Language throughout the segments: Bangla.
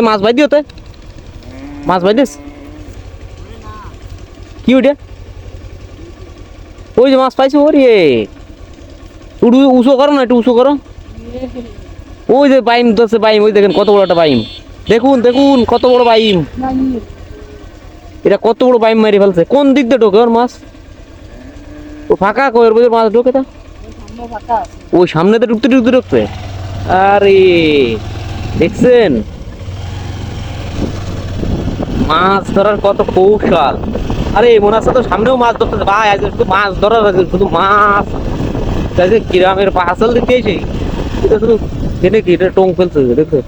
এ মাছ ভাই দিও তে। মাছ ভাই দিস। কি ওইটা? ওই যে মাছ পাইছো, ওরে। উড়ু উঁচু করো না, একটু উঁচু করো। ওই যে বাইম ধরছে, বাইম, ওই দেখেন কত বড় একটা বাইম। দেখুন দেখুন, কত বড় বাইম। এটা কত বড় বাইম মারি ফেলছে। কোন দিক দিয়ে ঢোকে ওর মাছ? ও ফাঁকা কয়ের বছর মাছ ঢোকে তা? ওই সামনে তো ঢুকতে ঢুকতে ঢুকতে। আরে, দেখছেন? মাছ ধরার কত কৌশল। আরে মনে হচ্ছে তো সামনেও মাছ ধরতে ভাই আজ শুধু মাছ ধরার আছে, শুধু মাছ। গ্রামের পাহাচল দিতে এসে শুধু কি, এটা ফেলছে দেখো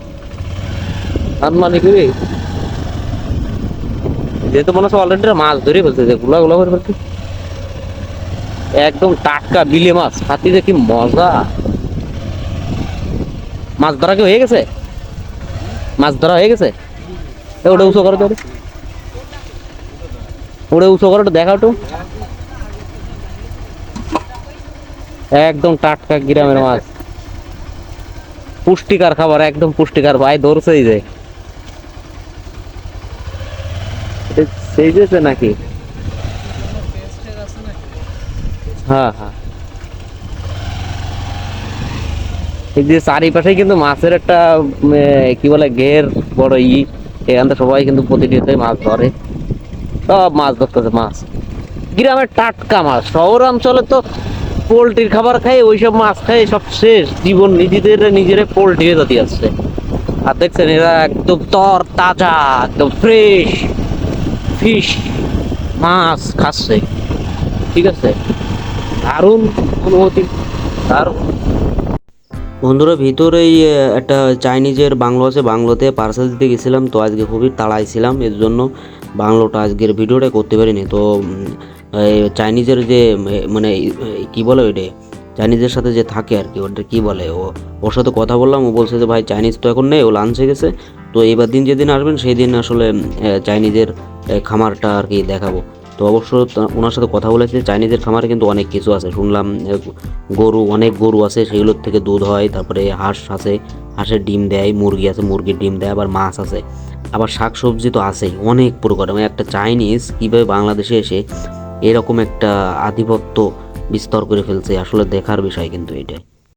আনমানি করে। যেহেতু মনে হচ্ছে অলরেডি মাছ ধরে ফেলছে, যে গুলা গুলা করে ফেলছে। একদম টাটকা বিলে মাছ যে কি মজা। মাছ ধরা কি হয়ে গেছে? মাছ ধরা হয়ে গেছে? ওটা উঁচু করো তো ওটা। উঁচু করো দেখাও একটু। একদম টাটকা গ্রামের মাছ। পুষ্টিকর খাবার, একদম পুষ্টিকর। ভাই, ধরছেই যে। সেই যেছে নাকি? হ্যাঁ হ্যাঁ। এই যে চারিপাশে কিন্তু মাছের একটা কি বলে, ঘের, বড় ই। এখান থেকে সবাই কিন্তু প্রতিনিয়ত মাছ ধরে। সব মাছ ধরতেছে, মাছ। গ্রামের টাটকা মাছ। শহর অঞ্চলে তো পোলট্রির খাবার খাই, ওইসব মাছ খাই, সব শেষ। জীবন নিজেদের, নিজেরা পোলট্রি জাতি আসছে আর দেখছেন, এরা একদম তর, তাজা, একদম ফ্রেশ ফিশ মাছ খাচ্ছে। ঠিক আছে? দারুণ অনুভূতি দারুণ। বন্ধুরা, ভিতরেই একটা চাইনিজের বাংলো আছে। বাংলোতে পার্সেল দিতে গেছিলাম, তো আজকে খুবই তাড়াই ছিলাম এর জন্য বাংলোটা আজকের ভিডিওটা করতে পারিনি। তো চাইনিজের যে মানে কি বলে ওইটা? চাইনিজের সাথে যে থাকে আর কি, ওটা কি বলে? ও, ওর সাথে কথা বললাম, ও বলছে যে, ভাই, চাইনিজ তো এখন নেই, ও লাঞ্চে গেছে। তো এবার দিন যেদিন আসবেন সেই দিন আসলে চাইনিজের খামারটা আর কি দেখাবো। তো অবশ্য ওনার সাথে কথা বলেছে, চাইনিজের খামারে কিন্তু অনেক কিছু আছে। শুনলাম গরু, অনেক গরু আছে, সেগুলোর থেকে দুধ হয়, তারপরে হাঁস আছে, হাঁসের ডিম দেয়, মুরগি আছে, মুরগির ডিম দেয়, আবার মাছ আছে। আবার শাক সবজি তো আছেই, অনেক প্রকার। মানে একটা চাইনিজ কীভাবে বাংলাদেশে এসে এরকম একটা আধিপত্য বিস্তার করে ফেলছে, আসলে দেখার বিষয় কিন্তু এটাই